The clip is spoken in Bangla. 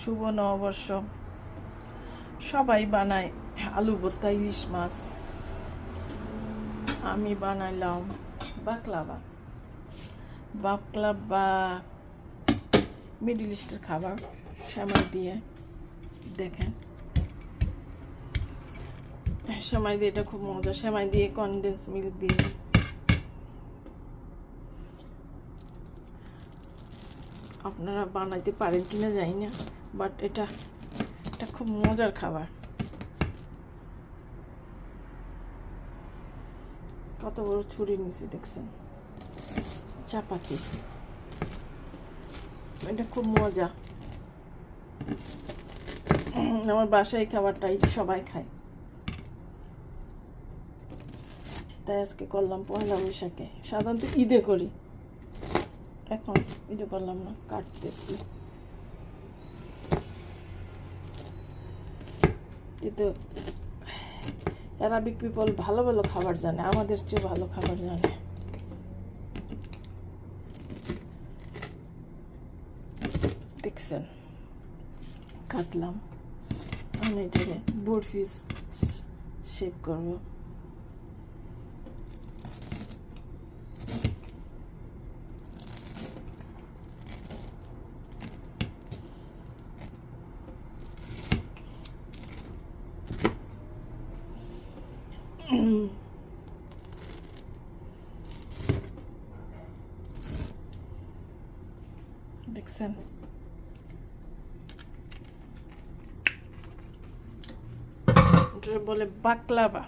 শুভ নববর্ষ। সবাই বানায় আলু ভর্তা, ইলিশ মাছ। আমি বানাইলাম বাকলাবা বাকলাবা মিডিল ইস্টের খাবার, সেমাই দিয়ে। দেখেন। সেমাই দিয়ে এটা খুব মজা। সেমাই দিয়ে কনডেন্স মিল্ক দিয়ে। আপনারা বানাইতে পারেন কিনা জানি না বাট এটা এটা খুব মজার খাবার। কত বড় ছুরি নিছি দেখছেন? চাপাতি। এটা খুব মজা। আমার বাসায় খাবারটাই সবাই খায়। তাই আজকে করলাম পয়লা বৈশাখে। সাধারণত ঈদে করি। এখন ঈদে করলাম না, কাটতেছি। কিন্তু অ্যারাবিক পিপল ভালো ভালো খাবার জানে, আমাদের চেয়ে ভালো খাবার জানে। দেখছেন, কাটলাম। আমি এটাকে বোর্ড পিস শেপ করব। দেখছেন বলে বাকলাবা